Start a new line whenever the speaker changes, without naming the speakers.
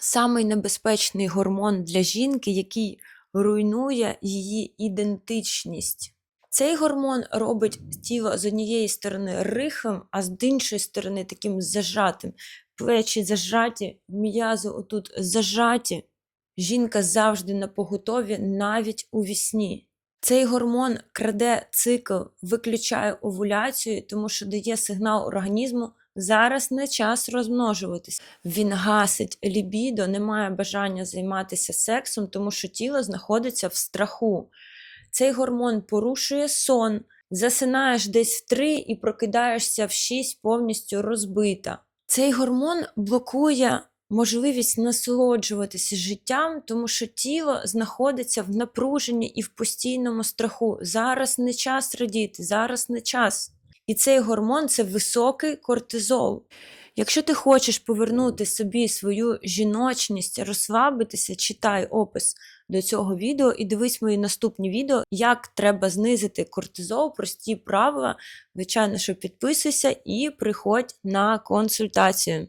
самий небезпечний гормон для жінки, який руйнує її ідентичність. Цей гормон робить тіло з однієї сторони рихлим, а з іншої сторони таким зажатим. Плечі зажаті, м'язи отут зажаті. Жінка завжди на поготові навіть у вісні. Цей гормон краде цикл, виключає овуляцію, тому що дає сигнал організму зараз не час розмножуватись. Він гасить лібідо, немає бажання займатися сексом, тому що тіло знаходиться в страху. Цей гормон порушує сон, засинаєш десь в 3 і прокидаєшся в 6 повністю розбита. Цей гормон блокує можливість насолоджуватися життям, тому що тіло знаходиться в напруженні і в постійному страху. Зараз не час радіти, зараз не час. І цей гормон це високий кортизол. Якщо ти хочеш повернути собі свою жіночність, розслабитися, читай опис до цього відео і дивись мої наступні відео, як треба знизити кортизол, прості правила. Звичайно, що підписуйся і приходь на консультацію.